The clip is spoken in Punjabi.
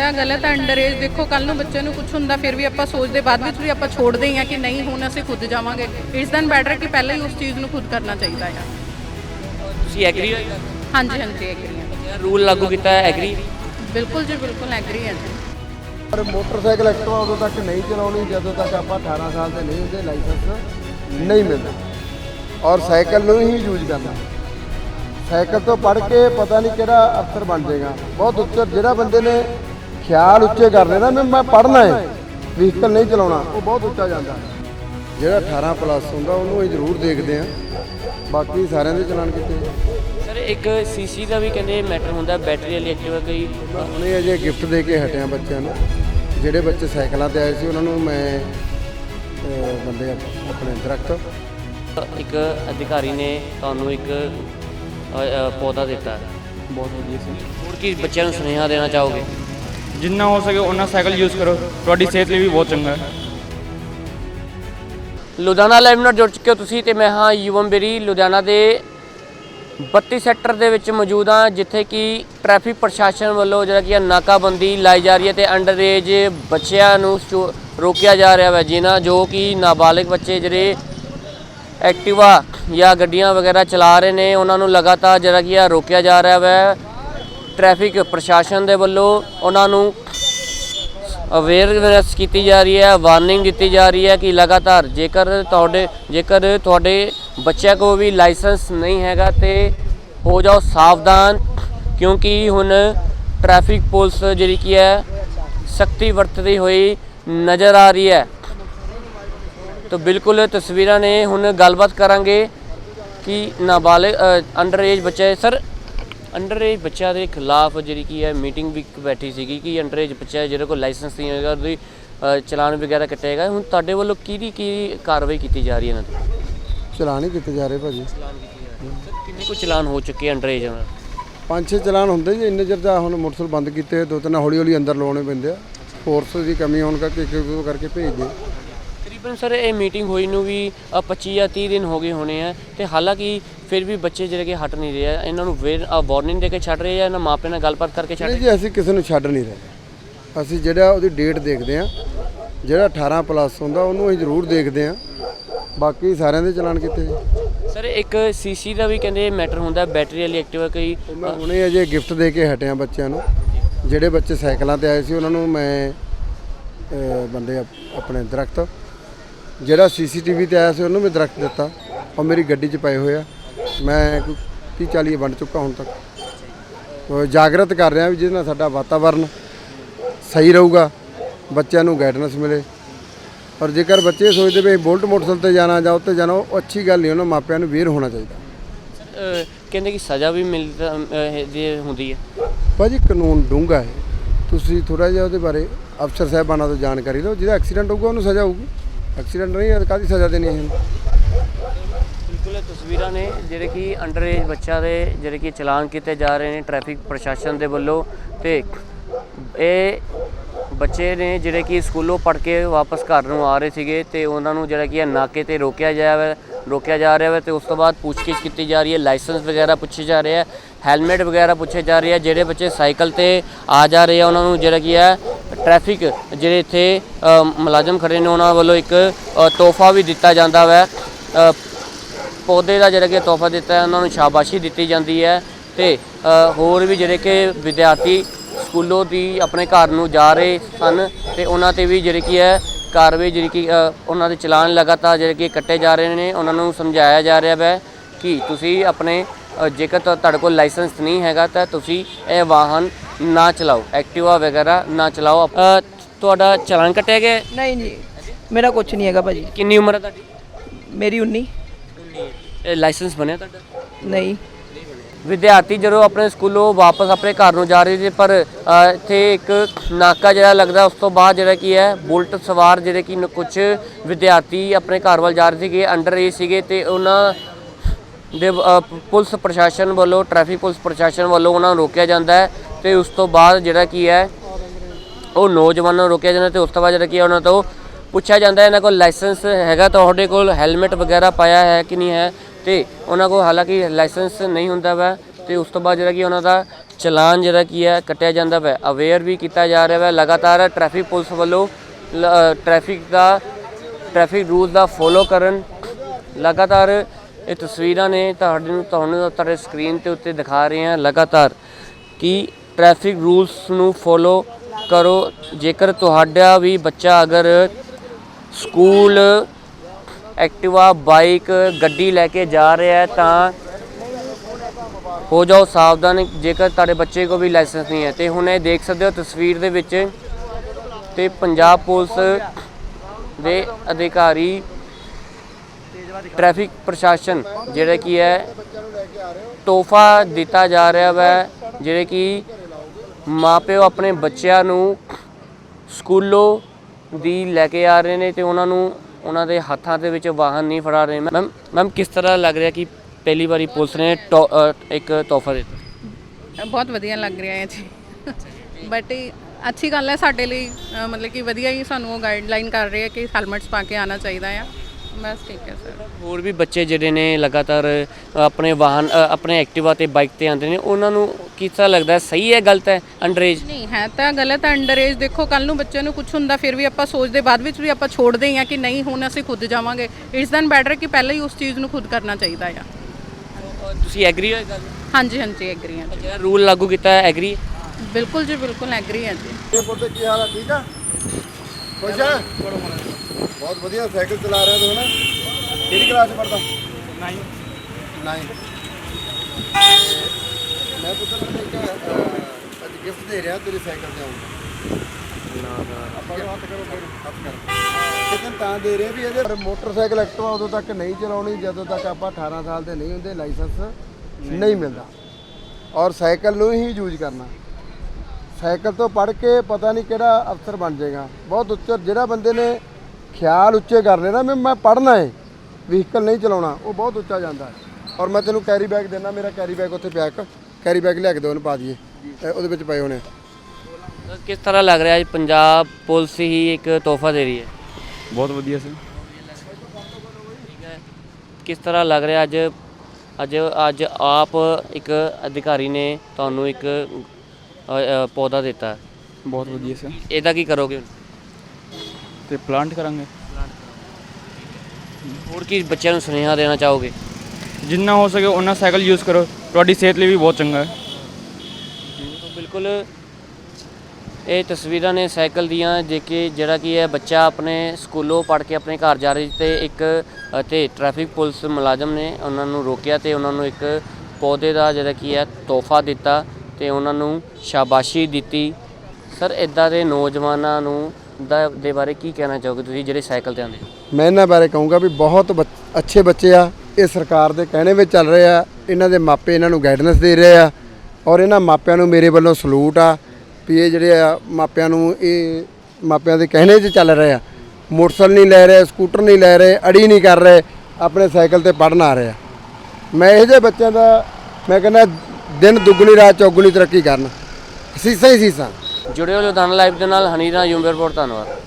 ਹੈ ਗਲਤ ਹੈ ਅੰਡਰ ਏਜ ਦੇਖੋ ਕੱਲ ਨੂੰ ਬੱਚੇ ਨੂੰ ਕੁਝ ਹੁੰਦਾ ਫਿਰ ਵੀ ਆਪਾਂ ਸੋਚਦੇ ਬਾਅਦ ਵਿੱਚ ਵੀ ਆਪਾਂ ਛੋੜਦੇ ਹੀ ਆ ਕਿ ਨਹੀਂ ਹੁਣ ਅਸੀਂ ਖੁਦ ਜਾਵਾਂਗੇ। ਇਟਸ ਦੈਨ ਬੈਟਰ ਕਿ ਪਹਿਲਾਂ ਹੀ ਉਸ ਚੀਜ਼ ਨੂੰ ਖੁਦ ਕਰਨਾ ਚਾਹੀਦਾ ਹੈ ਤੁਸੀਂ ਐਗਰੀ ਹਾਂਜੀ ਹਾਂਜੀ ਐਗਰੀ ਰੂਲ ਲਾਗੂ ਕੀਤਾ ਹੈ ਐਗਰੀ ਬਿਲਕੁਲ ਜੀ ਬਿਲਕੁਲ ਐਗਰੀ ਹੈ ਜੀ। ਪਰ ਮੋਟਰਸਾਈਕਲ ਐਕਟਿਵਾ ਉਦੋਂ ਤੱਕ ਨਹੀਂ ਚਲਾਉਣੀ ਜਦੋਂ ਤੱਕ ਆਪਾਂ 18 ਸਾਲ ਦੇ ਨਹੀਂ ਹੁੰਦੇ ਲਾਇਸੈਂਸ ਨਹੀਂ ਮਿਲਦਾ। ਔਰ ਸਾਈਕਲ ਨੂੰ ਹੀ ਯੂਜ਼ ਕਰਨਾ। ਸਾਈਕਲ ਤੋਂ ਪੜ ਕੇ ਪਤਾ ਨਹੀਂ ਕਿਹੜਾ ਅਫਸਰ ਬਣ ਜਾਏਗਾ। ਬਹੁਤ ਉੱਚਾ ਜਿਹੜਾ ਬੰਦੇ ਨੇ ਖਿਆਲ ਉੱਚੇ ਕਰ ਲੈਣਾ ਵੀ ਮੈਂ ਪੜਨਾ ਹੈ। ਵਹੀਕਲ ਨਹੀਂ ਚਲਾਉਣਾ। ਉਹ ਬਹੁਤ ਉੱਚਾ ਜਾਂਦਾ ਜਿਹੜਾ 18 ਪਲੱਸ ਹੁੰਦਾ ਉਹਨੂੰ ਅਸੀਂ ਜ਼ਰੂਰ ਦੇਖਦੇ ਆ ਬਾਕੀ ਸਾਰਿਆਂ ਦੇ ਚਲਾਨ ਕੀਤੇ ਸਰ ਇੱਕ ਸੀਸੀ ਦਾ ਵੀ ਕਹਿੰਦੇ ਮੈਟਰ ਹੁੰਦਾ ਬੈਟਰੀ ਵਾਲੀ ਐਕਟਿਵਾ ਕਈ। ਉਹਨੇ ਅਜੇ ਗਿਫਟ ਦੇ ਕੇ ਹਟਿਆ ਬੱਚਿਆਂ ਨੂੰ। ਜਿਹੜੇ ਬੱਚੇ ਸਾਈਕਲਾਂ ਤੇ ਆਏ ਸੀ ਉਹਨਾਂ ਨੂੰ ਮੈਂ ਬੰਦੇ ਆਪਣੇ ਦਰਖਤ। ਇੱਕ ਅਧਿਕਾਰੀ ਨੇ ਤੁਹਾਨੂੰ ਇੱਕ ਪੌਦਾ ਦਿੱਤਾ। ਬਹੁਤ ਵਧੀਆ ਸੀ। ਹੋਰ ਕੀ ਬੱਚਿਆਂ ਨੂੰ ਸੁਨੇਹਾ ਦੇਣਾ ਚਾਹੋਗੇ? ਜਿੰਨਾ ਹੋ ਸਕੇ ਉਹਨਾਂ ਸਾਈਕਲ ਯੂਜ਼ ਕਰੋ। ਤੁਹਾਡੀ ਸਿਹਤ ਲਈ ਵੀ ਬਹੁਤ ਚੰਗਾ ਹੈ। ਲੁਧਿਆਣਾ ਲਾਈਵ ਨਾਲ ਜੁੜ ਚੁੱਕੇ ਹੋ ਤੁਸੀਂ ਤੇ ਮੈਂ ਹਾਂ ਯੂਵਮ ਬੇਰੀ। ਲੁਧਿਆਣਾ ਦੇ 32 ਸੈਕਟਰ ਦੇ ਵਿੱਚ ਮੌਜੂਦ ਹਾਂ, ਜਿੱਥੇ ਕਿ ਟ੍ਰੈਫਿਕ ਪ੍ਰਸ਼ਾਸਨ ਵੱਲੋਂ ਜਿਹੜਾ ਕਿ ਇਹ ਨਾਕਾਬੰਦੀ ਲਾਈ ਜਾ ਰਹੀ ਹੈ ਤੇ ਅੰਡਰ ਏਜ ਬੱਚਿਆਂ ਨੂੰ ਰੋਕਿਆ ਜਾ ਰਿਹਾ ਹੈ ਜਿਨ੍ਹਾਂ ਜੋ ਕਿ ਨਾਬਾਲਿਗ ਬੱਚੇ ਜਿਹੜੇ ਐਕਟਿਵਾ ਜਾਂ ਗੱਡੀਆਂ ਵਗੈਰਾ ਚਲਾ ਰਹੇ ਨੇ, ਉਹਨਾਂ ਨੂੰ ਲਗਾਤਾਰ ਜਿਹੜਾ ਕਿ ਇਹ ਰੋਕਿਆ ਜਾ ਰਿਹਾ ਹੈ ਟ੍ਰੈਫਿਕ ਪ੍ਰਸ਼ਾਸਨ ਦੇ ਵੱਲੋਂ ਉਹਨਾਂ ਨੂੰ ਅਵੇਅਰਨੈਸ ਕੀਤੀ ਜਾ ਰਹੀ ਹੈ ਵਾਰਨਿੰਗ ਦਿੱਤੀ ਜਾ ਰਹੀ ਹੈ ਕਿ ਲਗਾਤਾਰ ਜੇਕਰ ਤੁਹਾਡੇ ਜੇਕਰ ਤੁਹਾਡੇ ਬੱਚਿਆਂ ਕੋਲ ਵੀ ਲਾਇਸੈਂਸ ਨਹੀਂ ਹੈਗਾ ਤੇ ਹੋ ਜਾਓ ਸਾਵਧਾਨ, ਕਿਉਂਕਿ ਹੁਣ ਟ੍ਰੈਫਿਕ ਪੁਲਿਸ ਜਿਹੜੀ ਕੀ ਹੈ, ਸਖਤੀ ਵਰਤਦੀ ਹੋਈ ਨਜ਼ਰ ਆ ਰਹੀ ਹੈ। ਤਾਂ ਬਿਲਕੁਲ ਤਸਵੀਰਾਂ ਨੇ ਹੁਣ ਗੱਲਬਾਤ ਕਰਾਂਗੇ ਕਿ ਨਾਬਾਲਿਗ ਅੰਡਰ ਏਜ ਬੱਚੇ ਸਰ ਅੰਡਰ ਏਜ ਬੱਚਿਆਂ ਦੇ ਖਿਲਾਫ ਜਿਹੜੀ ਕੀ ਹੈ ਮੀਟਿੰਗ ਵੀ ਬੈਠੀ ਸੀਗੀ ਕਿ ਅੰਡਰ ਏਜ ਬੱਚਾ ਜਿਹਦੇ ਕੋਲ ਲਾਇਸੈਂਸ ਨਹੀਂ ਹੋਏਗਾ ਉਹਦੀ ਚਲਾਨ ਵਗੈਰਾ ਕੱਟੇਗਾ। ਹੁਣ ਤੁਹਾਡੇ ਵੱਲੋਂ ਕਿਹਦੀ ਕੀ ਕਾਰਵਾਈ ਕੀਤੀ ਜਾ ਰਹੀ ਹੈ ਇਹਨਾਂ ਤੇ? ਚਲਾਨ ਹੀ ਕੀਤੇ ਜਾ ਰਹੇ ਭਾਜੀ। ਚਲਾਨ ਕੀਤੀ ਜਾ ਰਹੀ। ਹੈ ਕਿੰਨੇ ਕੁ ਚਲਾਨ ਹੋ ਚੁੱਕੇ ਅੰਡਰ ਏਜ ਨਾਲ ਪੰਜ ਛੇ ਚਲਾਨ ਹੁੰਦੇ ਜੀ ਇੰਨੇ ਚਿਰ ਦਾ ਹੁਣ ਮੋਟਰਸਾਈਕਲ ਬੰਦ ਕੀਤੇ ਦੋ ਤਿੰਨ ਹੌਲੀ ਹੌਲੀ ਅੰਦਰ ਲਾਉਣੇ ਪੈਂਦੇ ਆ। ਫੋਰਸ ਦੀ ਕਮੀ ਹੋਣ ਕਰਕੇ ਇੱਕ ਕਰਕੇ ਭੇਜਦੇ ਤਕਰੀਬਨ ਸਰ ਇਹ ਮੀਟਿੰਗ ਹੋਈ ਨੂੰ ਵੀ ਅ, 25 ਜਾਂ 30 ਦਿਨ ਹੋ ਗਏ ਹੋਣੇ ਆ ਤੇ ਹਾਲਾਂਕਿ ਫਿਰ ਵੀ ਬੱਚੇ ਜਿਹੜੇ ਕਿ ਹਟ ਨਹੀਂ ਰਹੇ ਆ। ਇਹਨਾਂ ਨੂੰ ਵੇਰ ਵਾਰਨਿੰਗ ਦੇ ਕੇ ਛੱਡ ਰਹੇ ਆ ਇਹਨਾਂ ਮਾਪਿਆਂ ਨਾਲ ਗੱਲਬਾਤ ਕਰਕੇ ਛੱਡ ਨਹੀਂ ਜੀ ਅਸੀਂ ਕਿਸੇ ਨੂੰ ਛੱਡ ਨਹੀਂ ਰਹੇ। ਅਸੀਂ ਜਿਹੜਾ ਉਹਦੀ ਡੇਟ ਦੇਖਦੇ ਆ ਜਿਹੜਾ 18 ਪਲੱਸ ਹੁੰਦਾ ਉਹਨੂੰ ਅਸੀਂ ਜ਼ਰੂਰ ਦੇਖਦੇ ਆ। ਬਾਕੀ ਸਾਰਿਆਂ ਦੇ ਚਲਾਨ ਕੀਤੇ ਜੀ? ਸਰ ਇੱਕ ਸੀਸੀ ਦਾ ਵੀ ਕਹਿੰਦੇ ਮੈਟਰ ਹੁੰਦਾ ਬੈਟਰੀ ਵਾਲੀ ਐਕਟਿਵਾ ਕਈ। ਮੈਂ ਹੁਣੇ ਅਜੇ ਗਿਫਟ ਦੇ ਕੇ ਹਟਿਆ ਬੱਚਿਆਂ ਨੂੰ। ਜਿਹੜੇ ਬੱਚੇ ਸਾਈਕਲਾਂ ਤੇ ਆਏ ਸੀ ਉਹਨਾਂ ਨੂੰ ਮੈਂ ਅਹ, ਬੰਦੇ ਆਪ- ਆਪਣੇ ਦਰਖਤ ਜਿਹੜਾ ਸੀਸੀਟੀਵੀ ਤੇ ਆਇਆ ਸੀ ਉਹਨੂੰ ਵੀ ਦਰਖਤ ਦਿੱਤਾ ਉਹ ਮੇਰੀ ਗੱਡੀ 'ਚ ਪਏ ਹੋਏ ਆ। ਮੈਂ ਕੋਈ 30 40 ਵੰਡ ਚੁੱਕਾ ਹੁਣ ਤੱਕ। ਉਹ ਜਾਗਰਤ ਕਰ ਰਿਹਾ ਵੀ ਜਿਹਦੇ ਨਾਲ ਸਾਡਾ ਵਾਤਾਵਰਨ ਸਹੀ ਰਹੂਗਾ ਬੱਚਿਆਂ ਨੂੰ ਗਾਈਡੈਂਸ ਮਿਲੇ। ਔਰ ਜੇਕਰ ਬੱਚੇ ਸੋਚਦੇ ਵੀ ਬੋਲਟ ਮੋਟਰਸਾਈਕਲ ਤੇ ਜਾਣਾ ਜਾਂ ਉੱਤੇ ਜਾਣਾ ਉਹ ਅੱਛੀ ਗੱਲ ਨਹੀਂ ਉਹਨਾਂ ਮਾਪਿਆਂ ਨੂੰ ਵੇਰ ਹੋਣਾ ਚਾਹੀਦਾ। ਕਹਿੰਦੇ ਕਿ ਸਜ਼ਾ ਵੀ ਮਿਲਦਾ ਹੁੰਦੀ ਹੈ। ਭਾਜੀ ਕਾਨੂੰਨ ਡੂੰਘਾ ਹੈ। ਤੁਸੀਂ ਥੋੜਾ ਜਿਹਾ ਉਹਦੇ ਬਾਰੇ ਅਫਸਰ ਸਾਹਿਬਾਨਾਂ ਤੋਂ ਜਾਣਕਾਰੀ ਲਓ ਜਿਹਦਾ ਐਕਸੀਡੈਂਟ ਹੋਊਗਾ ਉਹਨੂੰ ਸਜ਼ਾ ਹੋਊਗੀ। ਐਕਸੀਡੈਂਟ ਨਹੀਂ ਹੈ ਕਾਹਦੀ ਸਜ਼ਾ ਦੇਣੀ ਹੈ ਬਿਲਕੁਲ, ਇਹ ਤਸਵੀਰਾਂ ਨੇ ਜਿਹੜੇ ਕਿ ਅੰਡਰ ਏਜ ਬੱਚਾ ਦੇ ਜਿਹੜੇ ਕਿ ਚਲਾਨ ਕੀਤੇ ਜਾ ਰਹੇ ਨੇ ਟ੍ਰੈਫਿਕ ਪ੍ਰਸ਼ਾਸਨ ਦੇ ਵੱਲੋਂ ਤੇ ਇਹ ਬੱਚੇ ਨੇ ਜਿਹੜੇ ਕਿ ਸਕੂਲੋਂ ਪੜ੍ਹ ਕੇ ਵਾਪਸ ਘਰ ਨੂੰ ਆ ਰਹੇ ਸੀਗੇ ਤੇ ਉਹਨਾਂ ਨੂੰ ਜਿਹੜਾ ਕਿ ਇਹ ਨਾਕੇ ਤੇ ਰੋਕਿਆ ਜਾ ਰੋਕਿਆ ਜਾ ਰਿਹਾ ਹੈ ਤੇ ਉਸ ਤੋਂ ਬਾਅਦ ਪੁੱਛਗਿੱਛ ਕੀਤੀ ਜਾ ਰਹੀ ਹੈ ਲਾਇਸੈਂਸ ਵਗੈਰਾ ਪੁੱਛੇ ਜਾ ਰਹੇ ਹੈ ਹੈਲਮਟ ਵਗੈਰਾ ਪੁੱਛੇ ਜਾ ਰਹੇ ਹੈ, ਜਿਹੜੇ ਬੱਚੇ ਸਾਈਕਲ ਤੇ ਆ ਜਾ ਰਹੇ ਆ, ਉਹਨਾਂ ਨੂੰ ਜਿਹੜਾ ਕੀ ਹੈ ਟ੍ਰੈਫਿਕ ਜਿਹੜੇ ਇੱਥੇ ਮੁਲਾਜ਼ਮ ਖੜੇ ਨੇ, ਉਹਨਾਂ ਵੱਲੋਂ ਇੱਕ ਤੋਹਫਾ ਵੀ ਦਿੱਤਾ ਜਾਂਦਾ ਹੈ ਪੌਦੇ ਦਾ ਜਿਹੜਾ ਕਿ ਤੋਹਫਾ ਦਿੱਤਾ ਹੈ, ਉਹਨਾਂ ਨੂੰ ਸ਼ਾਬਾਸ਼ੀ ਦਿੱਤੀ ਜਾਂਦੀ ਹੈ ਤੇ ਹੋਰ ਵੀ ਜਿਹੜੇ ਕਿ ਵਿਦਿਆਰਥੀ ਸਕੂਲੋਂ ਦੀ ਆਪਣੇ ਘਰ ਨੂੰ ਜਾ ਰਹੇ ਸਨ ਤੇ ਉਹਨਾਂ ਤੇ ਵੀ ਜਿਹੜੀ ਕੀ ਹੈ ਕਾਰਵਾਈ ਜਿਹੜੀ ਕਿ ਉਹਨਾਂ ਦੇ ਚਲਾਨ ਲਗਾਤਾਰ ਜਿਹੜੇ ਕਿ ਕੱਟੇ ਜਾ ਰਹੇ ਨੇ, ਉਹਨਾਂ ਨੂੰ ਸਮਝਾਇਆ ਜਾ ਰਿਹਾ ਹੈ ਕਿ ਤੁਸੀਂ ਆਪਣੇ ਜੇਕਰ ਤੁਹਾਡੇ ਕੋਲ ਲਾਇਸੈਂਸ ਨਹੀਂ ਹੈਗਾ ਤਾਂ ਤੁਸੀਂ ਇਹ ਵਾਹਨ ਨਾ ਚਲਾਓ। ਐਕਟਿਵਾ ਵਗੈਰਾ ਨਾ ਚਲਾਓ। ਅ, ਤੁਹਾਡਾ ਚਲਾਨ ਕੱਟਿਆ ਗਿਆ ਹੈ? ਨਹੀਂ ਜੀ ਮੇਰਾ ਕੁਝ ਨਹੀਂ ਹੈਗਾ ਭਾਜੀ। ਕਿੰਨੀ ਉਮਰ ਹੈ ਤੁਹਾਡੀ? ਮੇਰੀ 19 ਇਹ ਲਾਇਸੈਂਸ ਬਣਿਆ ਤੁਹਾਡਾ? ਨਹੀਂ। ਵਿਦਿਆਰਥੀ ਜਦੋਂ ਆਪਣੇ ਸਕੂਲੋਂ ਵਾਪਸ ਆਪਣੇ ਘਰ ਨੂੰ ਜਾ ਰਹੇ ਸੀ ਪਰ ਅ, ਇੱਥੇ ਇੱਕ ਨਾਕਾ ਜਿਹੜਾ ਲੱਗਦਾ ਉਸ ਤੋਂ ਬਾਅਦ ਜਿਹੜਾ ਕੀ ਹੈ ਬੁਲਟ ਸਵਾਰ ਜਿਹੜੇ ਕਿ ਕੁਝ ਵਿਦਿਆਰਥੀ ਆਪਣੇ ਘਰ ਵੱਲ ਜਾ ਰਹੇ ਸੀਗੇ ਅੰਡਰ ਏਜ ਸੀਗੇ ਤੇ ਉਹਨਾਂ ਦੇ ਪੁਲਿਸ ਪ੍ਰਸ਼ਾਸਨ ਵੱਲੋਂ ਟ੍ਰੈਫਿਕ ਪੁਲਿਸ ਪ੍ਰਸ਼ਾਸਨ ਵੱਲੋਂ ਉਹਨਾਂ ਨੂੰ ਰੋਕਿਆ ਜਾਂਦਾ ਹੈ ਤੇ ਉਸ ਤੋਂ ਬਾਅਦ ਜਿਹੜਾ ਕੀ ਹੈ ਉਹ ਨੌਜਵਾਨਾਂ ਨੂੰ ਰੋਕਿਆ ਜਾਂਦਾ ਤੇ ਉਸ ਤੋਂ ਬਾਅਦ ਜਿਹੜਾ ਕੀ ਹੈ ਉਹਨਾਂ ਤੋਂ ਪੁੱਛਿਆ ਜਾਂਦਾ ਇਹਨਾਂ ਕੋਲ ਲਾਇਸੈਂਸ ਹੈਗਾ ਤੁਹਾਡੇ ਕੋਲ ਹੈਲਮਟ ਵਗੈਰਾ ਪਾਇਆ ਹੈ ਕਿ ਨਹੀਂ ਹੈ ਤੇ ਉਹਨਾਂ ਕੋਲ ਹਾਲਾਂਕਿ ਲਾਇਸੈਂਸ ਨਹੀਂ ਹੁੰਦਾ ਵਾ ਤੇ ਉਸ ਤੋਂ ਬਾਅਦ ਜਿਹੜਾ ਕੀ ਉਹਨਾਂ ਦਾ ਚਲਾਨ ਜਿਹੜਾ ਕੀ ਹੈ ਕੱਟਿਆ ਜਾਂਦਾ ਹੈ ਅਵੇਅਰ ਵੀ ਕੀਤਾ ਜਾ ਰਿਹਾ ਵਾ ਲਗਾਤਾਰ ਟ੍ਰੈਫਿਕ ਪੁਲਿਸ ਵੱਲੋਂ ਲ- ਅ, ਟ੍ਰੈਫਿਕ ਦਾ ਟ੍ਰੈਫਿਕ ਰੂਲ ਦਾ ਫੋਲੋ ਕਰਨ ਲਗਾਤਾਰ ਇਹ ਤਸਵੀਰਾਂ ਨੇ ਤੁਹਾਡੇ ਨੂੰ ਤੁਹਾਨੂੰ ਤੁਹਾਡੇ ਸਕਰੀਨ ਤੇ ਉੱਤੇ ਦਿਖਾ ਰਹੇ ਹਾਂ ਲਗਾਤਾਰ ਕਿ ਟ੍ਰੈਫਿਕ ਰੂਲਸ ਨੂੰ ਫੋਲੋ ਕਰੋ। ਜੇਕਰ ਤੁਹਾਡਾ ਵੀ ਬੱਚਾ ਅਗਰ ਸਕੂਲ ਐਕਟਿਵਾ, ਬਾਈਕ, ਗੱਡੀ ਲੈ ਕੇ ਜਾ ਰਿਹਾ ਹੈ ਤਾਂ ਹੋ ਜਾਓ ਸਾਵਧਾਨ। ਜੇਕਰ ਤੁਹਾਡੇ ਬੱਚੇ ਕੋ ਵੀ ਲਾਇਸੈਂਸ ਨਹੀਂ ਹੈ ਤੇ ਹੁਣ ਇਹ ਦੇਖ ਸਕਦੇ ਹੋ ਤਸਵੀਰ ਦੇ ਵਿੱਚ ਤੇ ਪੰਜਾਬ ਪੁਲਿਸ ਦੇ ਅਧਿਕਾਰੀ ਟ੍ਰੈਫਿਕ ਪ੍ਰਸ਼ਾਸਨ, ਜਿਹੜਾ ਕੀ ਹੈ, ਤੋਹਫਾ ਦਿੱਤਾ ਜਾ ਰਿਹਾ ਹੈ ਜਿਹੜੇ ਕਿ ਮਾਪਿਓ ਆਪਣੇ ਬੱਚਿਆਂ ਨੂੰ ਸਕੂਲੋਂ ਦੀ ਲੈ ਕੇ ਆ ਰਹੇ ਨੇ ਤੇ ਉਹਨਾਂ ਨੂੰ ਉਹਨਾਂ ਦੇ ਹੱਥਾਂ ਦੇ ਵਿੱਚ ਵਾਹਨ ਨਹੀਂ ਫੜਾ ਰਹੇ। ਮੈਮ ਮੈਮ, ਕਿਸ ਤਰ੍ਹਾਂ ਲੱਗ ਰਿਹਾ ਕਿ ਪਹਿਲੀ ਵਾਰੀ ਪੁਲਿਸ ਨੇ ਟੋ- ਇੱਕ ਤੋਹਫਾ ਦਿੱਤਾ? ਬਹੁਤ ਵਧੀਆ ਲੱਗ ਰਿਹਾ ਹੈ ਜੀ। ਬਟ ਅੱਛੀ ਗੱਲ ਹੈ ਸਾਡੇ ਲਈ ਮਤਲਬ ਕਿ ਵਧੀਆ ਹੀ ਸਾਨੂੰ ਉਹ ਗਾਈਡਲਾਈਨ ਕਰ ਰਹੇ ਹੈ ਕਿ ਹੈਲਮਟਸ ਪਾ ਕੇ ਆਣਾ ਚਾਹੀਦਾ ਆ। ਬਸ ਠੀਕ ਹੈ ਸਰ। ਹੋਰ ਵੀ ਬੱਚੇ ਜਿਹੜੇ ਨੇ ਲਗਾਤਾਰ ਆਪਣੇ ਵਾਹਨ ਅ, ਆਪਣੇ ਐਕਟਿਵਾ ਤੇ ਬਾਈਕ ਤੇ ਆਉਂਦੇ ਨੇ ਉਹਨਾਂ ਨੂੰ ਕਿਸ ਲੱਗਦਾ ਹੈ? ਸਹੀ ਹੈ ਗਲਤ ਹੈ ਅੰਡਰ ਏਜ ਨਹੀਂ ਹੈ ਤਾਂ ਗਲਤ ਹੈ ਅੰਡਰ ਏਜ ਦੇਖੋ ਕੱਲ ਨੂੰ ਬੱਚੇ ਨੂੰ ਕੁਝ ਹੁੰਦਾ ਫਿਰ ਵੀ ਆਪਾਂ ਸੋਚਦੇ ਬਾਅਦ ਵਿੱਚ ਵੀ ਆਪਾਂ ਛੋੜਦੇ ਹੀ ਆ ਕਿ ਨਹੀਂ ਹੁਣ ਅਸੀਂ ਖੁਦ ਜਾਵਾਂਗੇ। ਇਟਸ ਦੈਨ ਬੈਟਰ ਕਿ ਪਹਿਲਾਂ ਹੀ ਉਸ ਚੀਜ਼ ਨੂੰ ਖੁਦ ਕਰਨਾ ਚਾਹੀਦਾ ਆ। ਤੁਸੀਂ ਐਗਰੀ ਹੋ ਇਹ ਗੱਲ? ਹਾਂਜੀ ਹਾਂਜੀ ਐਗਰੀ ਹਾਂ ਜੀ। ਜਿਹੜਾ ਰੂਲ ਲਾਗੂ ਕੀਤਾ ਹੈ ਐਗਰੀ ਬਿਲਕੁਲ ਜੀ ਬਿਲਕੁਲ ਐਗਰੀ ਹਾਂ ਜੀ। ਇਹ ਪੁੱਤ ਕੀ ਹਾਲ ਆ ਠੀਕ ਆ? ਖੁਸ਼ ਆ? ਬਹੁਤ ਵਧੀਆ ਸਾਈਕਲ ਚਲਾ ਰਿਹਾ ਤੂੰ ਨਾ ਕਿਹੜੀ ਕਲਾਸ ਚ ਪੜਦਾ 9 9 ਮੈਂ ਪੁੱਤ ਤੈਨੂੰ ਇੱਕ ਅਹ, ਅੱਜ ਗਿਫਟ ਦੇ ਰਿਹਾ ਤੇਰੇ ਸਾਈਕਲ ਤੇ ਆਉਂਗਾ ਨਾ ਨਾ। ਆਪਾਂ ਨੂੰ ਹੱਥ ਕਰੋ ਫਿਰ ਹੱਥ ਕਰ। ਲੇਕਿਨ ਤਾਂ ਦੇ ਰਹੇ ਵੀ ਇਹਦੇ ਪਰ ਮੋਟਰਸਾਈਕਲ ਐਕਟਿਵਾ ਉਦੋਂ ਤੱਕ ਨਹੀਂ ਚਲਾਉਣੀ ਜਦੋਂ ਤੱਕ ਆਪਾਂ 18 ਸਾਲ ਦੇ ਨਹੀਂ ਹੁੰਦੇ ਲਾਇਸੈਂਸ ਨਹੀਂ। ਮਿਲਦਾ। ਔਰ ਸਾਈਕਲ ਨੂੰ ਹੀ ਯੂਜ਼ ਕਰਨਾ। ਸਾਈਕਲ ਤੋਂ ਪੜ ਕੇ ਪਤਾ ਨਹੀਂ ਕਿਹੜਾ ਅਫਸਰ ਬਣ ਜਾਏਗਾ। ਬਹੁਤ ਉੱਚਾ ਜਿਹੜਾ ਬੰਦੇ ਨੇ ਖਿਆਲ ਉੱਚੇ ਕਰ ਨਾ ਮੈਂ ਮੈਂ ਪੜਨਾ ਹੈ ਵਹੀਕਲ ਨਹੀਂ ਚਲਾਉਣਾ ਉਹ ਬਹੁਤ ਉੱਚਾ ਜਾਂਦਾ ਹੈ। ਔਰ ਮੈਂ ਤੈਨੂੰ ਕੈਰੀ ਬੈਗ ਦੇਣਾ ਮੇਰਾ ਕੈਰੀ ਬੈਗ ਉੱਥੇ ਪਿਆ ਇੱਕ ਕੈਰੀ ਬੈਗ ਲਿਆ ਕੇ ਦੋ ਉਹਨੂੰ ਪਾ ਦਈਏ ਇਹ ਉਹਦੇ ਵਿੱਚ ਪਏ ਹੋਣੇ ਆ। ਕਿਸ ਤਰ੍ਹਾਂ ਲੱਗ ਰਿਹਾ ਹੈ ਪੰਜਾਬ ਪੁਲਿਸ ਹੀ ਇੱਕ ਤੋਹਫਾ ਦੇ ਰਹੀ ਹੈ। ਬਹੁਤ ਵਧੀਆ ਸੀ। ਕਿਸ ਤਰ੍ਹਾਂ ਲੱਗ ਰਿਹਾ ਅੱਜ? ਅੱਜ ਅੱਜ ਆਪ ਇੱਕ ਅਧਿਕਾਰੀ ਨੇ ਤੁਹਾਨੂੰ ਇੱਕ ਅ, ਅ, ਪੌਦਾ ਦਿੱਤਾ। ਬਹੁਤ ਵਧੀਆ ਸੀ ਇਹਦਾ ਕੀ ਕਰੋਗੇ ਹੁਣ? ਤੇ ਪਲਾਂਟ ਕਰਾਂਗੇ। ਹੋਰ ਕੀ ਬੱਚਿਆਂ ਨੂੰ ਸੁਨੇਹਾ ਦੇਣਾ ਚਾਹੋਗੇ? ਜਿੰਨਾ ਹੋ ਸਕੇ ਉਹਨਾਂ ਸਾਈਕਲ ਯੂਜ਼ ਕਰੋ। ਤੁਹਾਡੀ ਸਿਹਤ ਲਈ ਵੀ ਬਹੁਤ ਚੰਗਾ ਹੈ। ਬਿਲਕੁਲ ਇਹ ਤਸਵੀਰਾਂ ਨੇ ਸਾਈਕਲ ਦੀਆਂ ਜੇ ਕਿ ਜਿਹੜਾ ਕੀ ਹੈ ਬੱਚਾ ਆਪਣੇ ਸਕੂਲੋਂ ਪੜ੍ਹ ਕੇ ਆਪਣੇ ਘਰ ਜਾ ਰਹੀ ਤੇ ਇੱਕ ਅਤੇ ਟ੍ਰੈਫਿਕ ਪੁਲਿਸ ਮੁਲਾਜ਼ਮ ਨੇ ਉਹਨਾਂ ਨੂੰ ਰੋਕਿਆ ਤੇ ਉਹਨਾਂ ਨੂੰ ਇੱਕ ਪੌਦੇ ਦਾ ਜਿਹੜਾ ਕੀ ਹੈ ਤੋਹਫਾ ਦਿੱਤਾ ਤੇ ਉਹਨਾਂ ਨੂੰ ਸ਼ਾਬਾਸ਼ੀ ਦਿੱਤੀ। ਸਰ ਇਦਾਂ ਦੇ ਨੌਜਵਾਨਾਂ ਨੂੰ ਦਾ ਦੇ ਬਾਰੇ ਕੀ ਕਹਿਣਾ ਚਾਹੋਗੇ ਤੁਸੀਂ, ਜਿਹੜੇ ਸਾਈਕਲ ਤੇ ਆਉਂਦੇ ਮੈਂ ਇਹਨਾਂ ਬਾਰੇ ਕਹੂੰਗਾ ਵੀ ਬਹੁਤ ਬੱਚ- ਅੱਛੇ ਬੱਚੇ ਆ। ਇਹ ਸਰਕਾਰ ਦੇ ਕਹਿਣੇ ਵਿੱਚ ਚੱਲ ਰਹੇ ਆ। ਇਹਨਾਂ ਦੇ ਮਾਪੇ ਇਹਨਾਂ ਨੂੰ ਗਾਈਡੈਂਸ ਦੇ ਰਹੇ ਆ। ਔਰ ਇਹਨਾਂ ਮਾਪਿਆਂ ਨੂੰ ਮੇਰੇ ਵੱਲੋਂ ਸਲੂਟ ਆ ਵੀ ਇਹ ਜਿਹੜੇ ਆ ਮਾਪਿਆਂ ਨੂੰ ਇਹ ਮਾਪਿਆਂ ਦੇ ਕਹਿਣੇ 'ਚ ਚੱਲ ਰਹੇ ਆ। ਮੋਟਰਸਾਈਕਲ ਨਹੀਂ ਲੈ ਰਹੇ, ਸਕੂਟਰ ਨਹੀਂ ਲੈ ਰਹੇ, ਅੜੀ ਨਹੀਂ ਕਰ ਰਹੇ, ਆਪਣੇ ਸਾਈਕਲ ਤੇ ਪੜਨ ਆ ਰਹੇ ਆ। ਮੈਂ ਇਹੋ ਜਿਹੇ ਬੱਚਿਆਂ ਦਾ ਮੈਂ ਕਹਿੰਦਾ ਦਿਨ ਦੁੱਗਣੀ, ਰਾਤ ਚੌਗੁਣੀ ਤਰੱਕੀ ਕਰਨ। ਅਸੀਸਾਂ ਹੀ ਸੀਸਾਂ। ਜੁੜੇ ਹੋ ਲੁਧਿਆਣਾ ਲਾਈਵ ਦੇ ਨਾਲ ਹਨੀਰਾ ਯੂਮ ਧੰਨਵਾਦ।